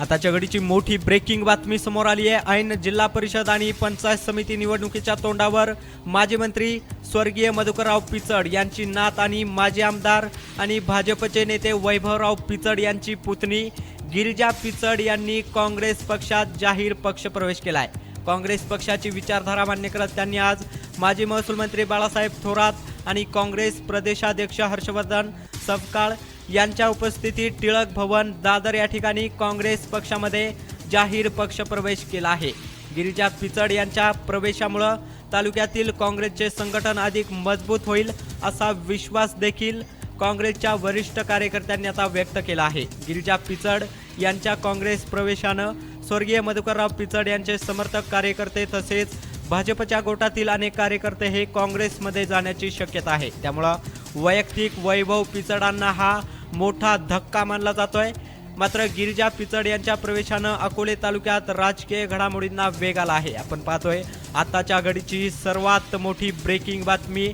आताच्या घडीची मोठी ब्रेकिंग बातमी समोर आली आहे. ऐन जिल्हा परिषद आणि पंचायत समिती निवडणुकीच्या तोंडावर माजी मंत्री स्वर्गीय मधुकरराव पिचड यांची नात आणि माजी आमदार आणि भाजपचे नेते वैभवराव पिचड यांची पुतणी. गिरिजा पिचड यांनी काँग्रेस पक्षात जाहीर पक्षप्रवेश केलाय. काँग्रेस पक्षाची विचारधारा मान्य करत त्यांनी आज माजी महसूल मंत्री बाळासाहेब थोरात आणि काँग्रेस प्रदेशाध्यक्ष हर्षवर्धन सपकाळ यांच्या उपस्थितीत टिळक भवन दादर या ठिकाणी काँग्रेस पक्षामध्ये जाहीर पक्षप्रवेश केला आहे. गिरिजा पिचड यांच्या प्रवेशामुळं तालुक्यातील काँग्रेसचे संघटन अधिक मजबूत होईल असा विश्वास देखील काँग्रेसच्या वरिष्ठ कार्यकर्त्यांनी आता व्यक्त केला आहे. गिरिजा पिचड यांच्या काँग्रेस प्रवेशानं स्वर्गीय मधुकरराव पिचड यांचे समर्थक कार्यकर्ते तसेच भाजपच्या गोटातील अनेक कार्यकर्ते हे काँग्रेसमध्ये जाण्याची शक्यता आहे. त्यामुळं वैयक्तिक वैभव पिचडांना हा मोठा धक्का मानला जातोय. मात्र गिरिजा पिचड यांच्या प्रवेशानं अकोले तालुक्यात राजकीय घडामोडींना वेग आला आहे. आपण पाहतोय आताच्या घडीची सर्वात मोठी ब्रेकिंग बातमी.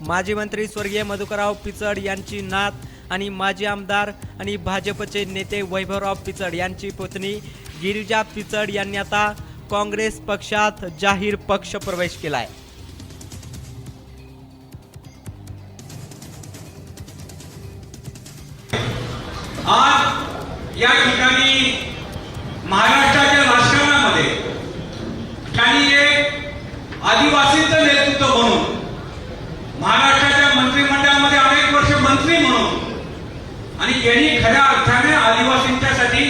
माजी मंत्री स्वर्गीय मधुकरराव पिचड यांची नात आणि माजी आमदार आणि भाजपचे नेते वैभवराव पिचड यांची पत्नी गिरिजा पिचड यांनी आता काँग्रेस पक्षात जाहीर पक्ष प्रवेश केला आहे आज या ठिकाणी महाराष्ट्राच्या राजकारणामध्ये त्यांनी एक आदिवासींचं नेतृत्व म्हणून महाराष्ट्राच्या मंत्रिमंडळामध्ये अनेक वर्ष मंत्री म्हणून आणि यांनी खऱ्या अर्थाने आदिवासींच्यासाठी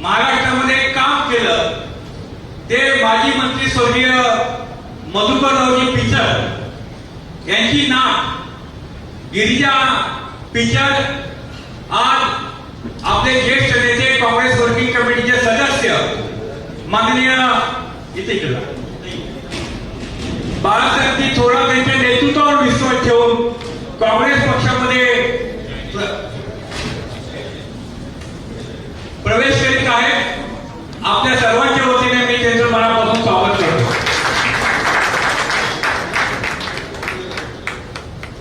महाराष्ट्रामध्ये काम केलं. ते माजी मंत्री स्वर्गीय मधुकररावजी पिचड यांची नात गिरिजा पिचड माननीय इथे इकडे बाळासाहेबजी